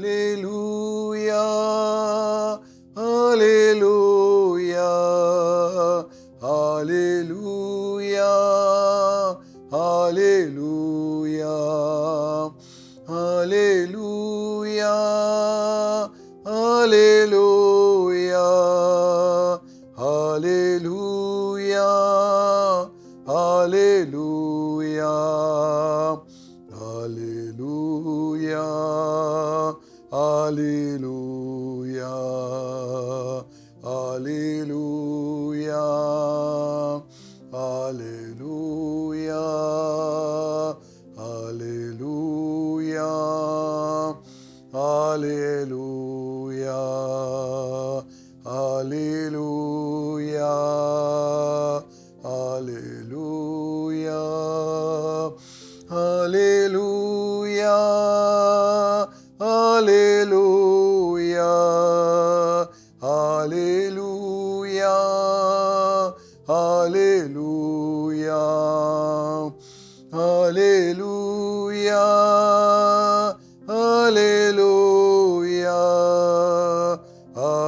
అలేలు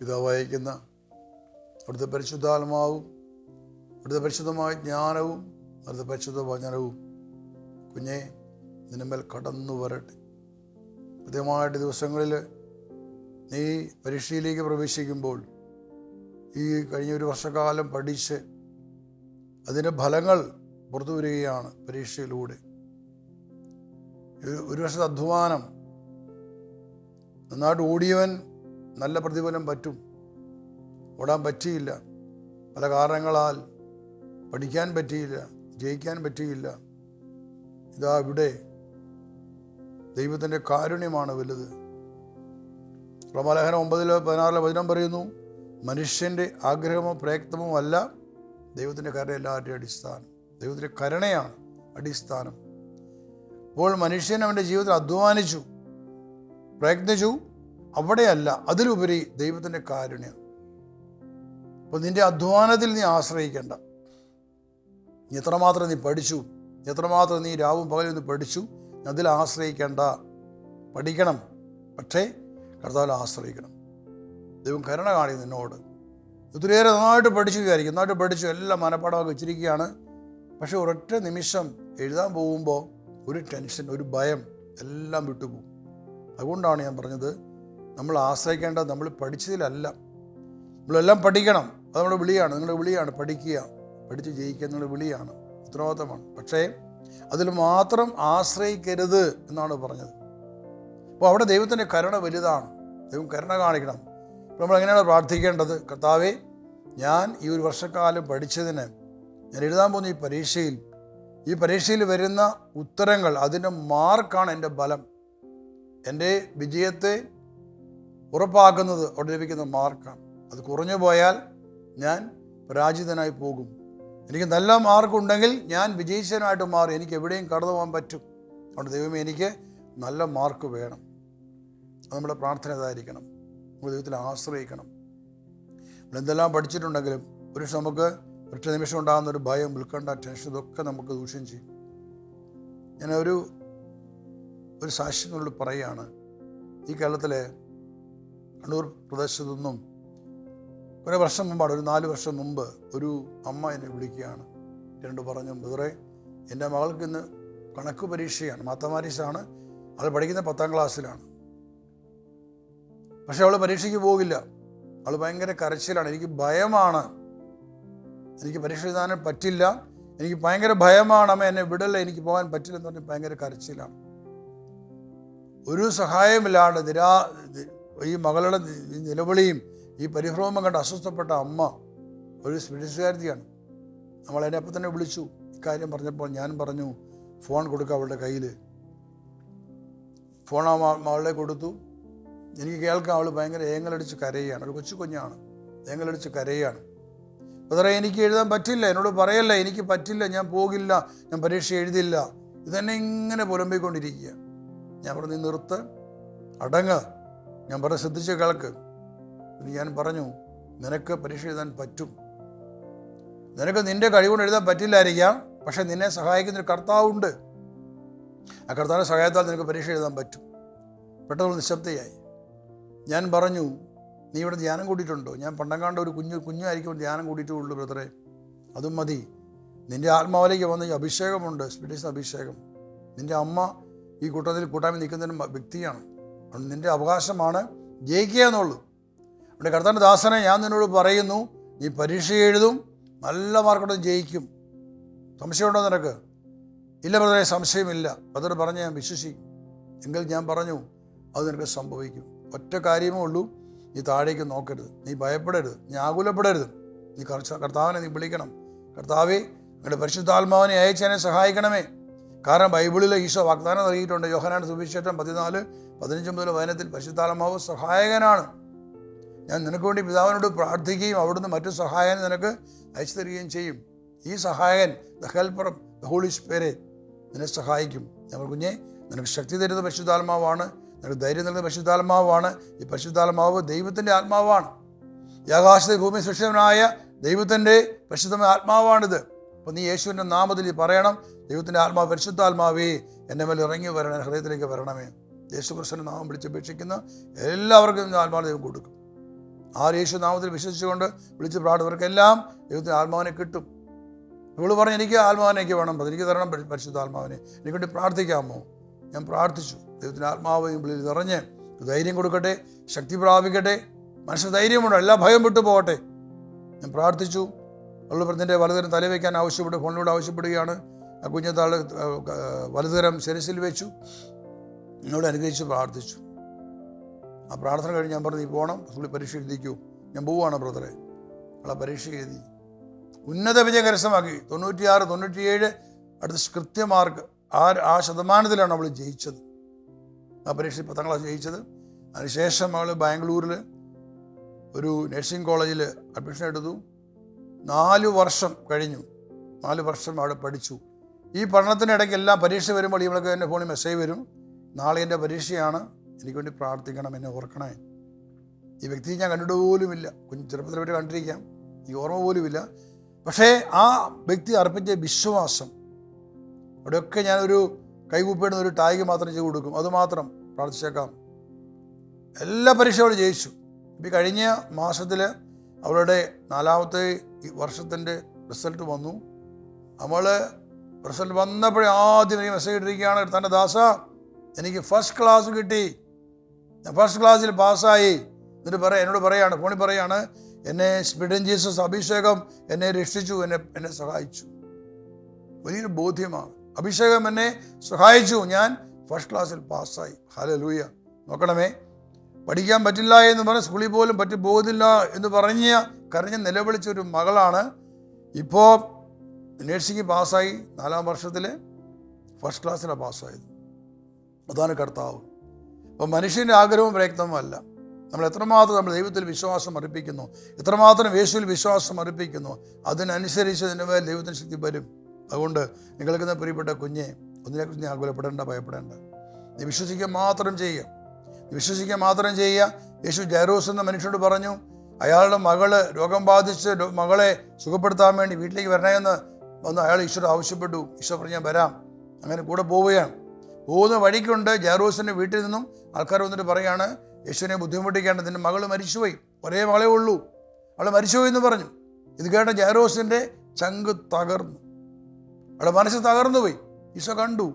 പിതാവ് അയക്കുന്ന അവിടുത്തെ പരിശുദ്ധാത്മാവും അവിടുത്തെ പരിശുദ്ധമായ ജ്ഞാനവും അവിടുത്തെ പരിശുദ്ധ വചനവും. കുഞ്ഞെ നിന്മേൽ കടന്നു വരട്ടെ. കൃത്യമായിട്ട് ദിവസങ്ങളിൽ നീ പരീക്ഷയിലേക്ക് പ്രവേശിക്കുമ്പോൾ ഈ കഴിഞ്ഞ ഒരു വർഷക്കാലം പഠിച്ച് അതിന്റെ ഫലങ്ങൾ പുറത്തു വരികയാണ് പരീക്ഷയിലൂടെ. ഒരു- വർഷത്തെ അധ്വാനം നന്നായിട്ട് ഓടിയവൻ നല്ല പ്രതിഫലം പറ്റും. ഓടാൻ പറ്റിയില്ല. പല കാരണങ്ങളാൽ പഠിക്കാൻ പറ്റിയില്ല ജയിക്കാൻ പറ്റിയില്ല. ഇതാ ഇവിടെ ദൈവത്തിന്റെ കാരുണ്യമാണ് വലുത്. റോമാലേഖനം ഒമ്പതിലോ പതിനാറിലോ വചനം പറയുന്നു മനുഷ്യന്റെ ആഗ്രഹമോ പ്രയത്നമോ അല്ല ദൈവത്തിന്റെ കരുണ എല്ലാവരുടെയും അടിസ്ഥാനം. ദൈവത്തിന്റെ കരുണയാണ് അടിസ്ഥാനം. അപ്പോൾ മനുഷ്യൻ അവന്റെ ജീവിതത്തിൽ അധ്വാനിച്ചു പ്രയത്നിച്ചു അവിടെയല്ല അതിലുപരി ദൈവത്തിന്റെ കാരുണ്യം. അപ്പോൾ നിന്റെ അധ്വാനത്തിൽ നീ ആശ്രയിക്കേണ്ട. നീ എത്രമാത്രം നീ പഠിച്ചു എത്രമാത്രം നീ രാവും പകലും നീ പഠിച്ചു അതിൽ ആശ്രയിക്കേണ്ട. പഠിക്കണം പക്ഷേ കർത്താവിൽ ആശ്രയിക്കണം. ദൈവം കരുണ കാണി നിന്നോട്. ഒത്തിരിയേറെ നന്നായിട്ട് പഠിച്ചു വിചാരിക്കും. നന്നായിട്ട് പഠിച്ചു എല്ലാം മനപ്പാടമൊക്കെ വെച്ചിരിക്കുകയാണ് പക്ഷേ ഒരൊറ്റ നിമിഷം എഴുതാൻ പോകുമ്പോൾ ഒരു ടെൻഷൻ ഒരു ഭയം എല്ലാം വിട്ടുപോകും. അതുകൊണ്ടാണ് ഞാൻ പറഞ്ഞത് നമ്മൾ ആശ്രയിക്കേണ്ടത് നമ്മൾ പഠിച്ചതിലല്ല. നമ്മളെല്ലാം പഠിക്കണം. അത് നമ്മുടെ വിളിയാണ്. നിങ്ങളുടെ വിളിയാണ് പഠിക്കുക. പഠിച്ച് ജയിക്കുക എന്നുള്ള വിളിയാണ്. ഉത്തരവാദിത്തമാണ്. പക്ഷേ അതിൽ മാത്രം ആശ്രയിക്കരുത് എന്നാണ് പറഞ്ഞത്. അപ്പോൾ അവിടെ ദൈവത്തിന്റെ കരുണ വലുതാണ്. ദൈവം കരുണ കാണിക്കണം. നമ്മൾ എങ്ങനെയാണ് പ്രാർത്ഥിക്കേണ്ടത്? കർത്താവെ ഞാൻ ഈ ഒരു വർഷക്കാലം പഠിച്ചതിന് ഞാൻ എഴുതാൻ പോകുന്ന ഈ പരീക്ഷയിൽ ഈ പരീക്ഷയിൽ വരുന്ന ഉത്തരങ്ങൾ അതിന്റെ മാർക്കാണ് എന്റെ ബലം. എന്റെ വിജയത്തെ ഉറപ്പാക്കുന്നത് അവിടെ ലഭിക്കുന്ന മാർക്കാണ്. അത് കുറഞ്ഞു പോയാൽ ഞാൻ പരാജിതനായി പോകും. എനിക്ക് നല്ല മാർക്കുണ്ടെങ്കിൽ ഞാൻ വിജയിച്ചനായിട്ട് മാറും എനിക്ക് എവിടെയും കടന്നു പോകാൻ പറ്റും. അതുകൊണ്ട് ദൈവമേ എനിക്ക് നല്ല മാർക്ക് വേണം. നമ്മുടെ പ്രാർത്ഥന ഇതായിരിക്കണം. ദൈവത്തിൽ ആശ്രയിക്കണം. നമ്മളെന്തെല്ലാം പഠിച്ചിട്ടുണ്ടെങ്കിലും ഒരു പക്ഷെ നമുക്ക് ഒറ്റ നിമിഷം ഉണ്ടാകുന്ന ഒരു ഭയം ഉൾക്കണ്ട ടെൻഷൻ ഇതൊക്കെ നമുക്ക് ദൂഷ്യം ചെയ്യും. ഞാൻ ഒരു ഒരു സാക്ഷ്യങ്ങളോട് പറയുകയാണ് ഈ കേരളത്തിലെ കണ്ണൂർ പ്രദേശത്തു നിന്നും കുറേ വർഷം മുമ്പാണ് ഒരു നാല് വർഷം മുമ്പ് ഒരു അമ്മ എന്നെ വിളിക്കുകയാണ്. രണ്ട് പറഞ്ഞു ബ്രദറെ എന്റെ മകൾക്ക് ഇന്ന് കണക്ക് പരീക്ഷയാണ് മാത്തമാരീസാണ് അത് പഠിക്കുന്ന പത്താം ക്ലാസ്സിലാണ്. പക്ഷെ അവൾ പരീക്ഷയ്ക്ക് പോകില്ല. അവൾ ഭയങ്കര കരച്ചിലാണ്. എനിക്ക് ഭയമാണ്. എനിക്ക് പരീക്ഷ എഴുതാനും പറ്റില്ല. എനിക്ക് ഭയങ്കര ഭയമാണ്. അമ്മ എന്നെ വിടല്ല? എനിക്ക് പോകാൻ പറ്റില്ല എന്ന് പറഞ്ഞ് ഭയങ്കര കരച്ചിലാണ്. ഒരു സഹായമില്ലാണ്ട് നിരാ ഈ മകളുടെ നിലവിളിയും ഈ പരിഭ്രമം കണ്ട് അസ്വസ്ഥപ്പെട്ട അമ്മ ഒരു സ്പിരിസുകാരിയാണ് നമ്മൾ എന്നെ അപ്പം തന്നെ വിളിച്ചു. ഇക്കാര്യം പറഞ്ഞപ്പോൾ ഞാൻ പറഞ്ഞു ഫോൺ കൊടുക്കുക അവളുടെ കയ്യിൽ ഫോൺ ആ മകളെ കൊടുത്തു. എനിക്ക് കേൾക്കാം അവൾ ഭയങ്കര ഏങ്ങലടിച്ച് കരയുകയാണ്. ഒരു കൊച്ചു കുഞ്ഞാണ്. ഏങ്ങലടിച്ച് കരയുകയാണ്. അതറേ എനിക്ക് എഴുതാൻ പറ്റില്ല. എന്നോട് പറയല്ല എനിക്ക് പറ്റില്ല. ഞാൻ പോകില്ല. ഞാൻ പരീക്ഷ എഴുതില്ല. ഇതെന്നെ ഇങ്ങനെ പുലമ്പിക്കൊണ്ടിരിക്കുക. ഞാൻ പറഞ്ഞു "നീ നിർത്ത്. അടങ്ങ്. ഞാൻ പറഞ്ഞ ശ്രദ്ധിച്ച് കേൾക്ക്. ഞാൻ പറഞ്ഞു നിനക്ക് പരീക്ഷ എഴുതാൻ പറ്റും. നിനക്ക് നിന്റെ കഴിവുകൊണ്ട് എഴുതാൻ പറ്റില്ലായിരിക്കാം. പക്ഷെ നിന്നെ സഹായിക്കുന്നൊരു കർത്താവുണ്ട്. ആ കർത്താവിന്റെ സഹായത്താൽ നിനക്ക് പരീക്ഷ എഴുതാൻ പറ്റും. പെട്ടെന്ന് നിശബ്ദയായി. ഞാൻ പറഞ്ഞു നീ ഇവിടെ ധ്യാനം കൂട്ടിയിട്ടുണ്ടോ? ഞാൻ പണ്ടങ്ങാണ്ട് ഒരു കുഞ്ഞു കുഞ്ഞായിരിക്കും ധ്യാനം കൂട്ടിയിട്ടുള്ളൂ ബ്രദറെ. അതും മതി. നിന്റെ ആത്മാവിലേക്ക് വന്ന ഈ അഭിഷേകമുണ്ട് സ്പിരിറ്റ്സ് അഭിഷേകം. നിന്റെ അമ്മ ഈ കൂട്ടത്തിൽ കൂട്ടായ്മ നിൽക്കുന്നതിന് മ- വ്യക്തിയാണ്. അതുകൊണ്ട് നിന്റെ അവകാശമാണ് ജയിക്കുക എന്നുള്ളൂ അവിടെ കർത്താന്റെ ദാസനെ ഞാൻ നിന്നോട് പറയുന്നു നീ പരീക്ഷ എഴുതും നല്ല മാർക്കോടെ ജയിക്കും. സംശയമുണ്ടോ നിനക്ക്? ഇല്ല ബ്രദറെ സംശയമില്ല. ബ്രദർ പറഞ്ഞ് ഞാൻ വിശ്വസിക്കും. എങ്കിൽ ഞാൻ പറഞ്ഞു അത് നിനക്ക് സംഭവിക്കും. ഒറ്റ കാര്യമേ ഉള്ളൂ. നീ താഴേക്ക് നോക്കരുത്. നീ ഭയപ്പെടരുത്. നീ ആകുലപ്പെടരുത്. നീ കർത്താവിനെ നീ വിളിക്കണം. കർത്താവെ നിങ്ങളുടെ പരിശുദ്ധാത്മാവിനെ അയച്ചതിനെ സഹായിക്കണമേ. കാരണം ബൈബിളിൽ ഈശോ വാഗ്ദാനം നൽകിയിട്ടുണ്ട്. യോഹനാൻ സുവിശേഷം പതിനാല് പതിനഞ്ച് മുതൽ വചനത്തിൽ പരിശുദ്ധാത്മാവ് സഹായകനാണ്. ഞാൻ നിനക്ക് വേണ്ടി പിതാവിനോട് പ്രാർത്ഥിക്കുകയും അവിടുന്ന് മറ്റു സഹായം നിനക്ക് അയച്ചു തരികയും ചെയ്യും. ഈ സഹായകൻ the helper the holy spirit നിന്നെ സഹായിക്കും. ഞങ്ങൾ കുഞ്ഞെ നിനക്ക് ശക്തി തരുന്ന പരിശുദ്ധാത്മാവാണ് നിനക്ക് ധൈര്യം നൽകുന്ന പരിശുദ്ധാത്മാവാണ്. ഈ പരിശുദ്ധാത്മാവ് ദൈവത്തിന്റെ ആത്മാവാണ്. ആകാശത്തെ ഭൂമി സൃഷ്ടിതനായ ദൈവത്തിന്റെ പരിശുദ്ധമായ ആത്മാവാണിത്. അപ്പോൾ നീ യേശുവിന്റെ നാമത്തിൽ പറയണം. ദൈവത്തിന്റെ ആത്മാവ് പരിശുദ്ധാത്മാവേ എന്റെ മേൽ ഇറങ്ങി വരണേ ഹൃദയത്തിലേക്ക് വരണമേ. യേശു ക്രിസ്തുവിന്റെ നാമം വിളിച്ചപേക്ഷിക്കുന്ന എല്ലാവർക്കും ആത്മാവ് ദൈവം കൊടുക്കും. ആ യേശു നാമത്തിൽ വിശ്വസിച്ചുകൊണ്ട് വിളിച്ച് പ്രാടുന്നവർക്കെല്ലാം ദൈവത്തിന്റെ ആത്മാവിനെ കിട്ടും. ഇവൾ പറഞ്ഞു എനിക്ക് ആത്മാവിനേക്ക് വേണം. എനിക്ക് തരണം പരി- പരിശുദ്ധ ആത്മാവിനെ എനിക്ക് വേണ്ടി പ്രാർത്ഥിക്കാമോ? ഞാൻ പ്രാർത്ഥിച്ചു. ദൈവത്തിന്റെ ആത്മാവ് ഉള്ളിൽ നിറഞ്ഞ് ധൈര്യം കൊടുക്കട്ടെ ശക്തി പ്രാപിക്കട്ടെ മനുഷ്യ ധൈര്യമുണ്ടോ എല്ലാ ഭയം വിട്ടു പോകട്ടെ. ഞാൻ പ്രാർത്ഥിച്ചു. അവൾ പറഞ്ഞതിന്റെ വലുതരം തലവയ്ക്കാൻ ആവശ്യപ്പെട്ടു ഫോണിലൂടെ ആവശ്യപ്പെടുകയാണ്. ആ കുഞ്ഞത്താൾ വലുതരം ശിരസിൽ വെച്ചു. എന്നോട് അനുഗ്രഹിച്ച് പ്രാർത്ഥിച്ചു. ആ പ്രാർത്ഥന കഴിഞ്ഞ് ഞാൻ പറഞ്ഞു നീ പോകണം പുള്ളി പരീക്ഷ എഴുതിക്കൂ. ഞാൻ പോവുകയാണ് ബ്രദറെ. അവളെ പരീക്ഷ എഴുതി. ഉന്നത വിജയം കരസ്ഥമാക്കി തൊണ്ണൂറ്റിയാറ് തൊണ്ണൂറ്റിയേഴ് അടുത്ത കൃത്യമാർക്ക് ആ ആ ശതമാനത്തിലാണ് അവൾ ജയിച്ചത്. ആ പരീക്ഷയിൽ പത്താം ക്ലാസ് ജയിച്ചത്. അതിനുശേഷം അവൾ ബാംഗ്ലൂരിൽ ഒരു നഴ്സിംഗ് കോളേജിൽ അഡ്മിഷൻ എടുത്തു. നാല് വർഷം കഴിഞ്ഞു. നാല് വർഷം അവിടെ പഠിച്ചു. ഈ പഠനത്തിനിടയ്ക്ക് എല്ലാ പരീക്ഷ വരുമ്പോൾ ഇവൾക്ക് എന്റെ ഫോണിൽ മെസ്സേജ് വരും. നാളെ എന്റെ പരീക്ഷയാണ്. എനിക്ക് വേണ്ടി പ്രാർത്ഥിക്കണം എന്നെ ഓർക്കണേ. ഈ വ്യക്തിയെ ഞാൻ കണ്ടിട്ട് പോലുമില്ല. കുഞ്ഞ് ചെറുപ്പത്തിൽ പറ്റി കണ്ടിരിക്കാം. ഈ ഓർമ്മ പോലുമില്ല. പക്ഷേ ആ വ്യക്തി അർപ്പിച്ച വിശ്വാസം അവിടെയൊക്കെ ഞാനൊരു കൈകൂപ്പിടുന്ന ഒരു ടാഗ് മാത്രം ചെയ്ത് കൊടുക്കും. അതുമാത്രം പ്രാർത്ഥിച്ചേക്കാം. എല്ലാ പരീക്ഷകളും ജയിച്ചു. ഇപ്പം കഴിഞ്ഞ മാസത്തിൽ അവളുടെ നാലാമത്തെ വർഷത്തിന്റെ റിസൾട്ട് വന്നു. അവൾ റിസൾട്ട് വന്നപ്പോഴേ ആദ്യം എനിക്ക് മെസ്സേജ് ഇട്ടിരിക്കുകയാണ് തന്റെ ദാസ എനിക്ക് ഫസ്റ്റ് ക്ലാസ് കിട്ടി. ഞാൻ ഫസ്റ്റ് ക്ലാസ്സിൽ പാസ്സായി എന്നിട്ട് പറയാം എന്നോട് പറയാണ് ഫോണിൽ പറയാണ് എന്നെ സ്പിഡൻ ജീസസ് അഭിഷേകം എന്നെ രക്ഷിച്ചു എന്നെ എന്നെ സഹായിച്ചു. വലിയൊരു ബോധ്യമാണ്. അഭിഷേകം എന്നെ സഹായിച്ചു. ഞാൻ ഫസ്റ്റ് ക്ലാസ്സിൽ പാസ്സായി ഹലോ ലൂയ നോക്കണമേ. പഠിക്കാൻ പറ്റില്ല എന്ന് പറഞ്ഞ് സ്കൂളിൽ പോലും പറ്റി പോകുന്നില്ല എന്ന് പറഞ്ഞ് കരഞ്ഞ് നിലവിളിച്ച ഒരു മകളാണ്. ഇപ്പോൾ നേഴ്സിംഗ് പാസ്സായി നാലാം വർഷത്തിൽ ഫസ്റ്റ് ക്ലാസ്സിലാണ് പാസ്സായത് അതാണ് കർത്താവ്. അപ്പോൾ മനുഷ്യന്റെ ആഗ്രഹവും പ്രയത്നവുമല്ല നമ്മൾ എത്രമാത്രം നമ്മൾ ദൈവത്തിൽ വിശ്വാസം അർപ്പിക്കുന്നു എത്രമാത്രം യേശുവിൽ വിശ്വാസം അർപ്പിക്കുന്നു അതിനനുസരിച്ച് അതിന്റെ മേൽ ദൈവത്തിന് ശക്തി വരും. അതുകൊണ്ട് നിങ്ങൾക്കുന്ന പ്രിയപ്പെട്ട കുഞ്ഞെ ഒന്നിനെക്കുറിച്ച് നീ ആകുലപ്പെടേണ്ട ഭയപ്പെടേണ്ട. നീ വിശ്വസിക്കുക മാത്രം ചെയ്യുക. വിശ്വസിക്കുക മാത്രം ചെയ്യുക. യേശു ജയറോസ് എന്ന മനുഷ്യനോട് പറഞ്ഞു അയാളുടെ മകൾ രോഗം ബാധിച്ച് മകളെ സുഖപ്പെടുത്താൻ വേണ്ടി വീട്ടിലേക്ക് വരണമെന്ന് വന്ന് അയാൾ ഈശ്വർ ആവശ്യപ്പെട്ടു. ഈശ്വർ പറഞ്ഞു ഞാൻ വരാം. അങ്ങനെ കൂടെ പോവുകയാണ്. പോകുന്ന വഴിക്കുണ്ട് ജയറോസിന്റെ വീട്ടിൽ നിന്നും ആൾക്കാർ വന്നിട്ട് പറയാണ് യേശുവിനെ ബുദ്ധിമുട്ടിക്കേണ്ട നിന്റെ മകൾ മരിച്ചുപോയി. ഒരേ മകളേ ഉള്ളൂ. അവൾ മരിച്ചുപോയി എന്ന് പറഞ്ഞു. ഇത് കേട്ട ജയറോസിന്റെ ചങ്ക് തകർന്നു. അവളുടെ മനസ്സ് തകർന്നുപോയി. ഈശോ കണ്ടു.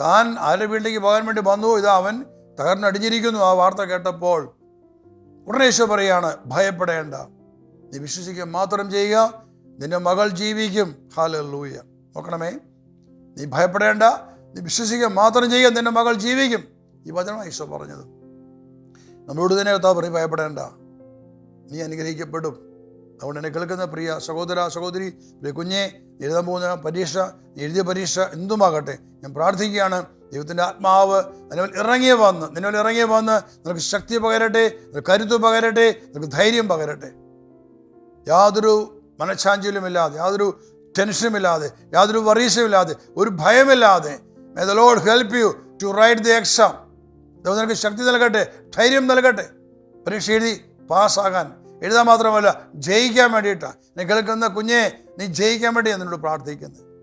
താൻ ആരുടെ വീട്ടിലേക്ക് പോകാൻ വേണ്ടി വന്നു ഇത് അവൻ തകർന്നടിഞ്ഞിരിക്കുന്നു. ആ വാർത്ത കേട്ടപ്പോൾ ഉടനെ ഈശോ പറയാണ് ഭയപ്പെടേണ്ട. നീ വിശ്വസിക്കുക മാത്രം ചെയ്യുക. നിന്റെ മകൾ ജീവിക്കും. ഹാലൂയ നോക്കണമേ. നീ ഭയപ്പെടേണ്ട. നീ വിശ്വസിക്കുക മാത്രം ചെയ്യുക. നിന്റെ മകൾ ജീവിക്കും. ഈ വചനമാണ് ഈശോ പറഞ്ഞത്. നമ്മളോട് തന്നെ കർത്താവ് പറയും ഭയപ്പെടേണ്ട. നീ അനുഗ്രഹിക്കപ്പെടും. അതുകൊണ്ട് എന്നെ കേൾക്കുന്ന പ്രിയ സഹോദര സഹോദരി കുഞ്ഞെ എഴുതാൻ പോകുന്ന പരീക്ഷ എഴുതിയ പരീക്ഷ എന്തുമാകട്ടെ? ഞാൻ പ്രാർത്ഥിക്കുകയാണ്. ദൈവത്തിന്റെ ആത്മാവ് നിലവിൽ ഇറങ്ങിയ വന്ന് നിലവിൽ ഇറങ്ങിയ വന്ന് നിനക്ക് ശക്തി പകരട്ടെ കരുത്ത് പകരട്ടെ നിനക്ക് ധൈര്യം പകരട്ടെ. യാതൊരു മനഃശാഞ്ചല്യമില്ലാതെ യാതൊരു ടെൻഷനുമില്ലാതെ യാതൊരു വറീസുമില്ലാതെ ഒരു ഭയമില്ലാതെ may the lord help you to write the exam ദൈവം നിനക്ക് ശക്തി നൽകട്ടെ ധൈര്യം നൽകട്ടെ. പരീക്ഷ എഴുതി പാസ്സാകാൻ എഴുതാൻ മാത്രമല്ല ജയിക്കാൻ വേണ്ടിയിട്ടാണ് നീ കേൾക്കുന്ന കുഞ്ഞെ നീ ജയിക്കാൻ വേണ്ടി ഞാൻ നിന്നോട് പ്രാർത്ഥിക്കുന്നത്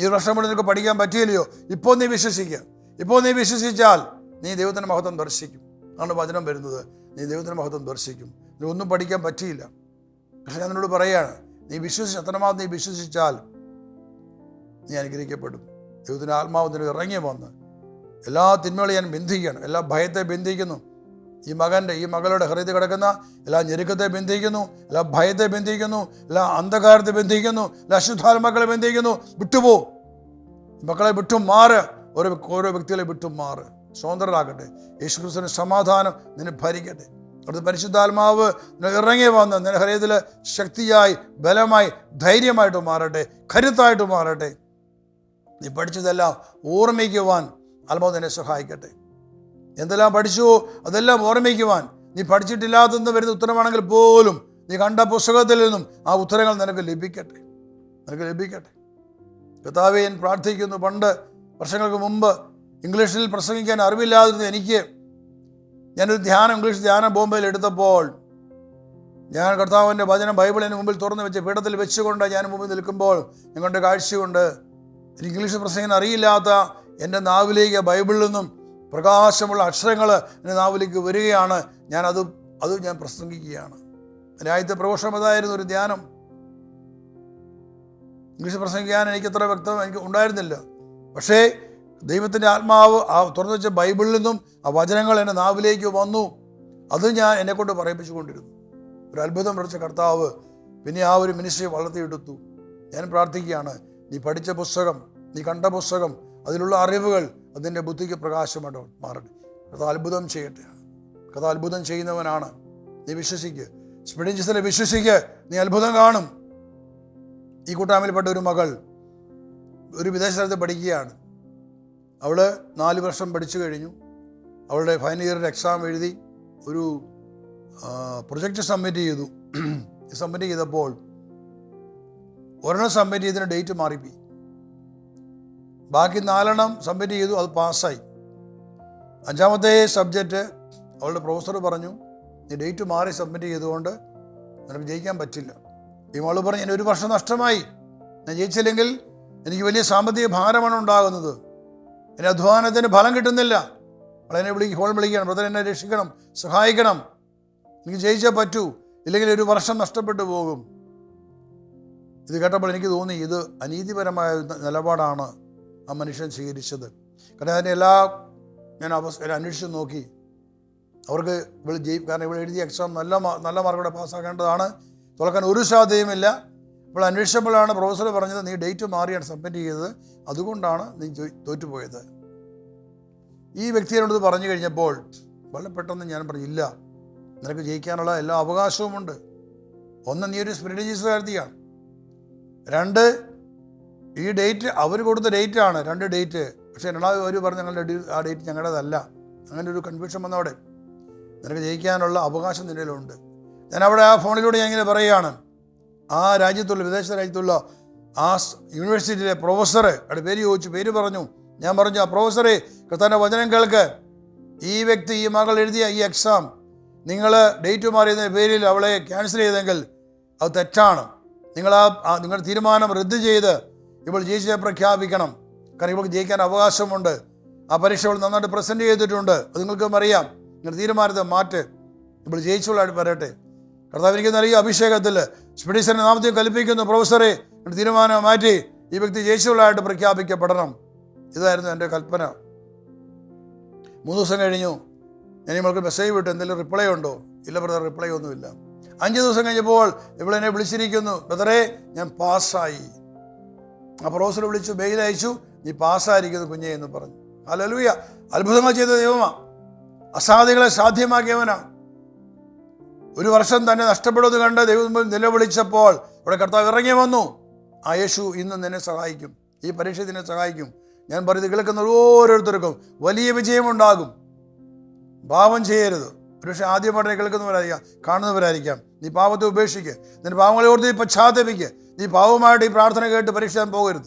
ഈ വർഷം കൊണ്ട് നിനക്ക് പഠിക്കാൻ പറ്റിയില്ലയോ? ഇപ്പോൾ നീ വിശ്വസിക്കുക ഇപ്പോൾ നീ വിശ്വസിച്ചാൽ നീ ദൈവത്തിന്റെ മഹത്വം ദർശിക്കും. ആണ് വചനം വരുന്നത്. നീ ദൈവത്തിന്റെ മഹത്വം ദർശിക്കും. നീ ഒന്നും പഠിക്കാൻ പറ്റിയില്ല. പക്ഷെ ഞാൻ നിന്നോട് പറയുകയാണ് നീ വിശ്വസിച്ച് എത്രമാത്രം നീ വിശ്വസിച്ചാൽ നീ അനുഗ്രഹിക്കപ്പെടും. ദൈവത്തിന്റെ ആത്മാവ് നിനക്ക് ഇറങ്ങി വന്ന് എല്ലാ തിന്മകളും ഞാൻ ബന്ധിക്കുകയാണ് എല്ലാ ഭയത്തെ ബന്ധിക്കുന്നു. ഈ മകന്റെ ഈ മകളുടെ ഹൃദയത്തിൽ കിടക്കുന്ന എല്ലാ ഞെരുക്കത്തെ ബന്ധിക്കുന്നു എല്ലാ ഭയത്തെ ബന്ധിക്കുന്നു എല്ലാ അന്ധകാരത്തെ ബന്ധിക്കുന്നു എല്ലാ അശുദ്ധാത്മാക്കളെ ബന്ധിക്കുന്നു. വിട്ടുപോ. മക്കളെ വിട്ടും മാറ് ഓരോ ഓരോ വ്യക്തികളെ വിട്ടും മാറ് സ്വതന്ത്രരാകട്ടെ. യേശുക്രിസ്തുവിന് സമാധാനം നിന്നെ ഭരിക്കട്ടെ. അവിടുത്തെ പരിശുദ്ധാത്മാവ് ഇറങ്ങി വന്ന് നിന്റെ ഹൃദയത്തിൽ ശക്തിയായി ബലമായി ധൈര്യമായിട്ട് മാറട്ടെ. കരുത്തായിട്ട് മാറട്ടെ. നീ പഠിച്ചതെല്ലാം ഓർമ്മിക്കുവാൻ ആത്മാവ് നിന്നെ സഹായിക്കട്ടെ. എന്തെല്ലാം പഠിച്ചുവോ അതെല്ലാം ഓർമ്മിക്കുവാൻ. നീ പഠിച്ചിട്ടില്ലാത്തെന്ന് വരുന്ന ഉത്തരമാണെങ്കിൽ പോലും നീ കണ്ട പുസ്തകത്തിൽ നിന്നും ആ ഉത്തരങ്ങൾ നിനക്ക് ലഭിക്കട്ടെ. നിനക്ക് ലഭിക്കട്ടെ. കർത്താവെ ഞാൻ പ്രാർത്ഥിക്കുന്നു. പണ്ട് വർഷങ്ങൾക്ക് മുമ്പ് ഇംഗ്ലീഷിൽ പ്രസംഗിക്കാൻ അറിവില്ലാതിരുന്ന എനിക്ക് ഞാനൊരു ധ്യാനം ഇംഗ്ലീഷ് ധ്യാനം ബോംബെയിൽ എടുത്തപ്പോൾ ഞാൻ കർത്താവിന്റെ വചനം ബൈബിളിന് മുമ്പിൽ തുറന്നു വെച്ച് പീഠത്തിൽ വെച്ചുകൊണ്ട് ഞാൻ മുമ്പിൽ നിൽക്കുമ്പോൾ ഞങ്ങളുടെ കാഴ്ചയുണ്ട്. ഇംഗ്ലീഷ് പ്രസംഗം അറിയില്ലാത്ത എന്റെ നാവിലേക്ക് ബൈബിളിൽ നിന്നും പ്രകാശമുള്ള അക്ഷരങ്ങൾ എന്റെ നാവിലേക്ക് വരികയാണ്. ഞാൻ അത് അത് ഞാൻ പ്രസംഗിക്കുകയാണ്. എന്റെ ആദ്യത്തെ പ്രഘോഷണം അതായിരുന്നു ഒരു ധ്യാനം. ഇംഗ്ലീഷ് പ്രസംഗിക്കാൻ എനിക്ക് അത്ര വ്യക്തം എനിക്ക് ഉണ്ടായിരുന്നില്ല. പക്ഷേ ദൈവത്തിന്റെ ആത്മാവ് ആ തുറന്നു വെച്ച ബൈബിളിൽ നിന്നും ആ വചനങ്ങൾ എന്റെ നാവിലേക്ക് വന്നു. അത് ഞാൻ എന്നെക്കൊണ്ട് പറയിപ്പിച്ചുകൊണ്ടിരുന്നു. ഒരു അത്ഭുതം പഠിച്ച കർത്താവ് പിന്നെ ആ ഒരു മിനിസ്ട്രി വളർത്തിയെടുത്തു. ഞാൻ പ്രാർത്ഥിക്കുകയാണ്. നീ പഠിച്ച പുസ്തകം നീ കണ്ട പുസ്തകം അതിലുള്ള അറിവുകൾ അതിന്റെ ബുദ്ധിക്ക് പ്രകാശമായിട്ട് മാറട്ടെ കഥ അത്ഭുതം ചെയ്യട്ടെ. കഥ അത്ഭുതം ചെയ്യുന്നവനാണ്. നീ വിശ്വസിക്ക്. സ്പിഡിഞ്ചസിലെ വിശ്വസിക്ക്. നീ അത്ഭുതം കാണും. ഈ കൂട്ടായ്മയിൽപ്പെട്ട ഒരു മകൾ ഒരു വിദേശ സ്ഥലത്ത് പഠിക്കുകയാണ്. അവൾ നാല് വർഷം പഠിച്ചു കഴിഞ്ഞു. അവളുടെ ഫൈനൽ ഇയറിന്റെ എക്സാം എഴുതി ഒരു പ്രൊജക്റ്റ് സബ്മിറ്റ് ചെയ്തു. സബ്മിറ്റ് ചെയ്തപ്പോൾ ഒരെണ്ണം സബ്മിറ്റ് ചെയ്തതിന് ഡേറ്റ് മാറിപ്പോയി. ബാക്കി നാലെണ്ണം സബ്മിറ്റ് ചെയ്തു അത് പാസ്സായി. അഞ്ചാമത്തെ സബ്ജക്റ്റ് അവളുടെ പ്രൊഫസർ പറഞ്ഞു നീ ഡേറ്റ് മാറി സബ്മിറ്റ് ചെയ്തുകൊണ്ട് നിനക്ക് ജയിക്കാൻ പറ്റില്ല. ഈ മോൾ പറഞ്ഞു എന്റെ ഒരു വർഷം നഷ്ടമായി. ഞാൻ ജയിച്ചില്ലെങ്കിൽ എനിക്ക് വലിയ സാമ്പത്തിക ഭാരമാണ് ഉണ്ടാകുന്നത്. എന്റെ അധ്വാനത്തിന് ഫലം കിട്ടുന്നില്ല. അവളെന്നെ വിളിക്കും ഫോൺ വിളിക്കണം ബ്രദർ എന്നെ രക്ഷിക്കണം സഹായിക്കണം. എനിക്ക് ജയിച്ചേ പറ്റൂ ഇല്ലെങ്കിൽ ഒരു വർഷം നഷ്ടപ്പെട്ടു പോകും. ഇത് കേട്ടപ്പോൾ എനിക്ക് തോന്നി ഇത് അനീതിപരമായ നിലപാടാണ് ആ മനുഷ്യൻ സ്വീകരിച്ചത്. കാരണം അതിന്റെ എല്ലാ ഞാൻ അവസ് അന്വേഷിച്ച് നോക്കി. അവർക്ക് ഇവൾ ജയി കാരണം ഇവൾ എഴുതിയ എക്സാം നല്ല നല്ല മാർക്കോടെ പാസ്സാക്കേണ്ടതാണ്. തുറക്കാൻ ഒരു സാധ്യതയുമില്ല. ഇപ്പോൾ അന്വേഷിച്ചപ്പോഴാണ് പ്രൊഫസർ പറഞ്ഞത് നീ ഡേറ്റ് മാറിയാണ് സബ്മിറ്റ് ചെയ്തത്. അതുകൊണ്ടാണ് നീ തോറ്റുപോയത്. ഈ വ്യക്തി എന്നോട് പറഞ്ഞു കഴിഞ്ഞപ്പോൾ വളരെ പെട്ടെന്ന് ഞാൻ പറഞ്ഞു ഇല്ല നിനക്ക് ജയിക്കാനുള്ള എല്ലാ അവകാശവുമുണ്ട്. ഒന്ന് നീ ഒരു സ്പിരിറ്റ് ജീസുകാരത്തിയാണ് രണ്ട് ഈ ഡേറ്റ് അവർ കൊടുത്ത ഡേറ്റ് ആണ് രണ്ട് ഡേറ്റ്. പക്ഷേ രണ്ടാമത് അവർ പറഞ്ഞു ഞങ്ങളുടെ ആ ഡേറ്റ് ഞങ്ങളുടേതല്ല. അങ്ങനെ ഒരു കൺഫ്യൂഷൻ വന്നവിടെ നിനക്ക് ജയിക്കാനുള്ള അവകാശം നിലയിലുണ്ട് ഞാൻ അവിടെ ആ ഫോണിലൂടെ ഞാൻ ഇങ്ങനെ പറയുകയാണ്. ആ രാജ്യത്തുള്ള വിദേശ രാജ്യത്തുള്ള ആ യൂണിവേഴ്സിറ്റിയിലെ പ്രൊഫസർ അവിടെ പേര് ചോദിച്ചു പേര് പറഞ്ഞു. ഞാൻ പറഞ്ഞു ആ പ്രൊഫസറെ കർത്താന്റെ വചനം കേൾക്ക്. ഈ വ്യക്തി ഈ മകൾ എഴുതിയ ഈ എക്സാം നിങ്ങൾ ഡേറ്റ് മാറിയതിന്റെ പേരിൽ അവളെ ക്യാൻസൽ ചെയ്തെങ്കിൽ അത് തെറ്റാണ്. നിങ്ങൾ ആ നിങ്ങളുടെ തീരുമാനം റദ്ദ് ചെയ്ത് ഇപ്പോൾ ജയിച്ചെ പ്രഖ്യാപിക്കണം. കാരണം ഇവൾക്ക് ജയിക്കാൻ അവകാശമുണ്ട്. ആ പരീക്ഷ അവൾ നന്നായിട്ട് പ്രസന്റ് ചെയ്തിട്ടുണ്ട്. അത് നിങ്ങൾക്ക് അറിയാം. നിങ്ങൾ തീരുമാനത്തെ മാറ്റ്. ഇപ്പോൾ ജയിച്ചവളായിട്ട് വരട്ടെ കർത്താവ് എനിക്ക് നൽകിയ അഭിഷേകത്തിൽ സ്പിഡിസന്റെ നാമത്തെയും കൽപ്പിക്കുന്നു പ്രൊഫസറെ എന്റെ തീരുമാനം മാറ്റി. ഈ വ്യക്തി ജയിച്ചുള്ളതായിട്ട് പ്രഖ്യാപിക്കപ്പെടണം. ഇതായിരുന്നു എന്റെ കൽപ്പന. മൂന്ന് ദിവസം കഴിഞ്ഞു. ഞാൻ ഇവൾക്ക് മെസ്സേജ് വിട്ടു. എന്തെങ്കിലും റിപ്ലൈ ഉണ്ടോ? ഇല്ല ബ്രദർ റിപ്ലൈ ഒന്നുമില്ല. അഞ്ച് ദിവസം കഴിഞ്ഞപ്പോൾ ഇവളെന്നെ വിളിച്ചിരിക്കുന്നു ബ്രദറെ ഞാൻ പാസ്സായി. ആ പ്രൊഫസർ വിളിച്ചു മെയിലയച്ചു നീ പാസ്സായിരിക്കുന്നു കുഞ്ഞെ എന്ന് പറഞ്ഞു. അലലുയ അത്ഭുതങ്ങൾ ചെയ്ത ദൈവമാ. അസാധ്യങ്ങളെ സാധ്യമാക്കിയവനാണ് ഒരു വർഷം തന്നെ നഷ്ടപ്പെടുന്നത് കണ്ട് ദൈവം നിലവിളിച്ചപ്പോൾ ഇവിടെ കർത്താവ് ഇറങ്ങി വന്നു. ആ യേശു ഇന്ന് നിന്നെ സഹായിക്കും. ഈ പരീക്ഷ നിന്നെ സഹായിക്കും. ഞാൻ പറയുന്നത് കേൾക്കുന്ന ഓരോരുത്തർക്കും വലിയ വിജയമുണ്ടാകും. ഭാവം ചെയ്യരുത്. ഒരുപക്ഷെ ആദ്യമായിട്ട് കേൾക്കുന്നവരായിരിക്കാം കാണുന്നവരായിരിക്കാം. നീ പാപത്തെ ഉപേക്ഷിക്ക്. നിന്റെ പാവങ്ങളെ ഓർത്ത് നീ പശ്ചാത്തപിക്ക്. നീ പാവമായിട്ട് ഈ പ്രാർത്ഥന കേട്ട് പരീക്ഷിക്കാൻ പോകരുത്.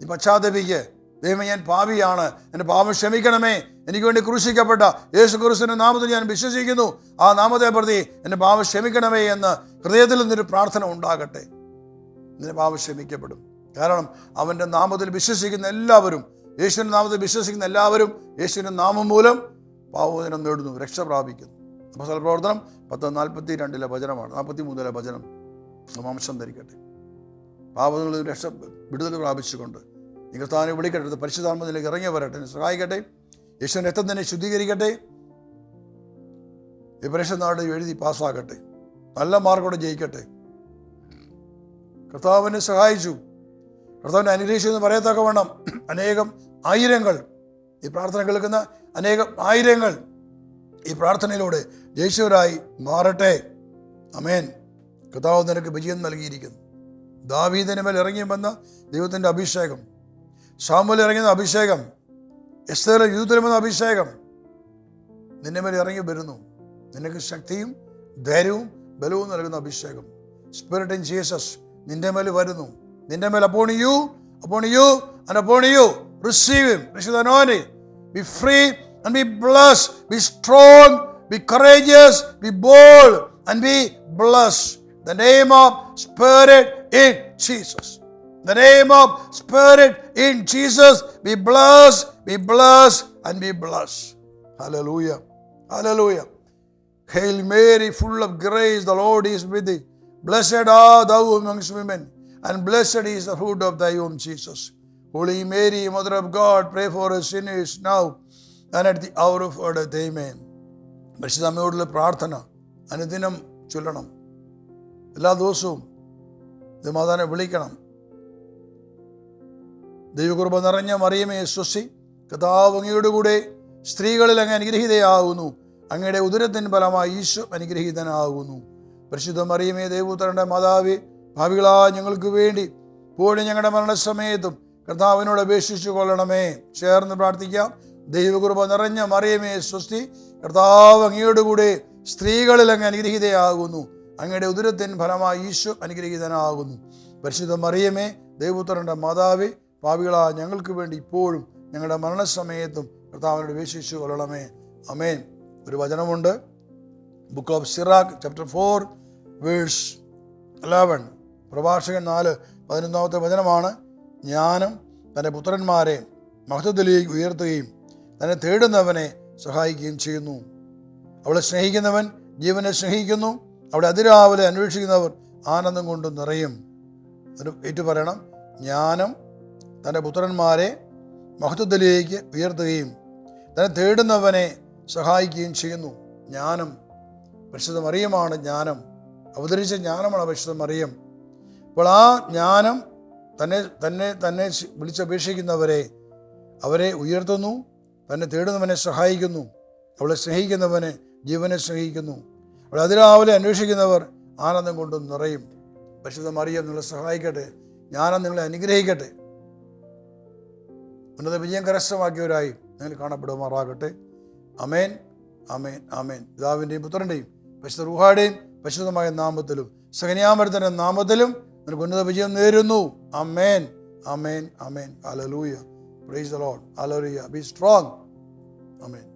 നീ പശ്ചാത്തപിക്ക്. ദൈവമേ ഞാൻ പാവിയാണ് എന്റെ പാപം ക്ഷമിക്കണമേ. എനിക്ക് വേണ്ടി ക്രൂശിക്കപ്പെട്ട യേശു ക്രിസ്തുവിന്റെ നാമത്തിൽ ഞാൻ വിശ്വസിക്കുന്നു. ആ നാമത്തെ പ്രതി എന്റെ പാപം ക്ഷമിക്കണമേ എന്ന് ഹൃദയത്തിൽ നിന്നൊരു പ്രാർത്ഥന ഉണ്ടാകട്ടെ. നിന്റെ പാപം ക്ഷമിക്കപ്പെടും. കാരണം അവന്റെ നാമത്തിൽ വിശ്വസിക്കുന്ന എല്ലാവരും യേശുവിന്റെ നാമത്തിൽ വിശ്വസിക്കുന്ന എല്ലാവരും യേശുവിന്റെ നാമം മൂലം പാവോദനം നേടുന്നു രക്ഷ പ്രാപിക്കുന്നു. അപ്പോൾ പ്രവർത്തനം പത്ത് നാൽപ്പത്തി രണ്ടിലെ ഭജനമാണ് നാൽപ്പത്തി മൂന്നിലെ ഭജനം മാംസം ധരിക്കട്ടെ. പാപങ്ങളിൽ രക്ഷ വിടുതൽ പ്രാപിച്ചുകൊണ്ട് നിങ്ങൾ സ്ഥാനം വിളിക്കട്ടെ പരിശുദ്ധാത്മത്തിലേക്ക് ഇറങ്ങി വരട്ടെ സഹായിക്കട്ടെ യേശുവിന്റെ രക്തം തന്നെ ശുദ്ധീകരിക്കട്ടെ. ഈ പരീക്ഷ നാട് എഴുതി പാസ്സാകട്ടെ നല്ല മാർക്കോടെ ജയിക്കട്ടെ. കർത്താവിനെ സഹായിച്ചു. കർത്താവിനെ അനുഗ്രഹിച്ചു എന്ന് പറയത്തക്ക വേണം അനേകം ആയിരങ്ങൾ ഈ പ്രാർത്ഥന കേൾക്കുന്ന അനേകം ആയിരങ്ങൾ ഈ പ്രാർത്ഥനയിലൂടെ ജയിച്ചവരായി മാറട്ടെ. അമേൻ കഥാവ് നിനക്ക് വിജയം നൽകിയിരിക്കുന്നു. ദാവീദിന് മേൽ ഇറങ്ങി വന്ന ദൈവത്തിന്റെ അഭിഷേകം ഷാമുൽ ഇറങ്ങിയ അഭിഷേകം എസ്തേല യൂത്തിലും വന്ന അഭിഷേകം നിന്നെമേൽ ഇറങ്ങി വരുന്നു. നിനക്ക് ശക്തിയും ധൈര്യവും ബലവും നൽകുന്ന അഭിഷേകം. സ്പിരിറ്റ് ഇൻ ജീസസ് നിന്റെ മേൽ വരുന്നു. നിന്റെ മേൽ upon you upon you upon you receive receive anointing. Be free and be blessed. Be strong be courageous be bold and be blessed. The name of spirit in jesus. The name of spirit in jesus. Be blessed be blessed and be blessed. Hallelujah. Hallelujah. Hail Mary, full of grace, the Lord is with thee. Blessed art thou amongst women, and blessed is the fruit of thy womb, Jesus. Holy Mary, Mother of God, pray for us sinners now and at the hour of our death. Amen. പരിശുദ്ധമ്മയോടുള്ള പ്രാർത്ഥന അനുദിനം ചൊല്ലണം എല്ലാ ദിവസവും ഇത് വിളിക്കണം ദൈവകുർബ നിറഞ്ഞ മറിയമേ സ്വസി കഥാവ് അങ്ങയുടെ കൂടെ സ്ത്രീകളിൽ അങ്ങ് അനുഗ്രഹീതയാകുന്നു അങ്ങയുടെ ഉദരത്തിൻ ഫലമായി ഈശോ അനുഗ്രഹീതനാകുന്നു പരിശുദ്ധ മറിയമേ ദൈവപുത്രന്റെ മാതാവേ ഭാവികളാ ഞങ്ങൾക്ക് വേണ്ടി പോഴും ഞങ്ങളുടെ മരണസമയത്തും കർത്താവിനോട് അപേക്ഷിച്ചു കൊള്ളണമേ. ചേർന്ന് പ്രാർത്ഥിക്കാം. ദൈവകൃപ നിറഞ്ഞ മറിയമേ സ്വസ്തി. കർത്താവ് അങ്ങയുടെ കൂടെ സ്ത്രീകളിൽ അങ്ങ് അനുഗ്രഹീതയാകുന്നു. അങ്ങയുടെ ഉദരത്തിൻ ഫലമായി ഈശോ അനുഗ്രഹീതനാകുന്നു. പരിശുദ്ധ മറിയമേ ദൈവപുത്രന്റെ മാതാവേ പാവികളാ ഞങ്ങൾക്ക് വേണ്ടി ഇപ്പോഴും ഞങ്ങളുടെ മരണസമയത്തും കർത്താവിനോട് അപേക്ഷിച്ചു കൊള്ളണമേ. അമേൻ ഒരു വചനമുണ്ട്. Book of Sirach chapter four verse eleven പ്രഭാഷകൻ നാല് പതിനൊന്നാമത്തെ വചനമാണ്. ജ്ഞാനം തന്റെ പുത്രന്മാരെ മഹത്വത്തിലേക്ക് ഉയർത്തുകയും തന്നെ തേടുന്നവനെ സഹായിക്കുകയും ചെയ്യുന്നു. അവളെ സ്നേഹിക്കുന്നവൻ ജീവനെ സ്നേഹിക്കുന്നു. അവിടെ അതിരാവിലെ അന്വേഷിക്കുന്നവർ ആനന്ദം കൊണ്ട് നിറയും. ഒരു ഏറ്റു പറയണം. ജ്ഞാനം തന്റെ പുത്രന്മാരെ മഹത്വത്തിലേക്ക് ഉയർത്തുകയും തന്നെ തേടുന്നവനെ സഹായിക്കുകയും ചെയ്യുന്നു. ജ്ഞാനം പരിശുദ്ധ ജ്ഞാനം. അവതരിച്ച ജ്ഞാനമാണ് പരിശുദ്ധ അപ്പോൾ ആ ജ്ഞാനം തന്നെ തന്നെ തന്നെ വിളിച്ചപേക്ഷിക്കുന്നവരെ അവരെ ഉയർത്തുന്നു തന്നെ തേടുന്നവനെ സഹായിക്കുന്നു അവളെ സ്നേഹിക്കുന്നവനെ ജീവനെ സ്നേഹിക്കുന്നു. അവളെ അതിരാവിലെ അന്വേഷിക്കുന്നവർ ആനന്ദം കൊണ്ട് നിറയും. പരിശുദ്ധ മറിയം നിങ്ങളെ സഹായിക്കട്ടെ ഞാനും നിങ്ങളെ അനുഗ്രഹിക്കട്ടെ. ഉന്നത വിജയം കരസ്ഥമാക്കിയവരായി നിങ്ങൾ കാണപ്പെടുമാറാകട്ടെ. അമേൻ അമേൻ അമേൻ പിതാവിന്റെയും പുത്രന്റെയും പരിശുദ്ധ റുഹായുടെയും പരിശുദ്ധമായ നാമത്തിലും സഹനിയാമരത്തിന്റെ നാമത്തിലും നിനക്ക് ഉന്നത വിജയം നേരുന്നു. Amen. Amen. Amen. Hallelujah. Praise the Lord. Hallelujah. Be strong. Amen.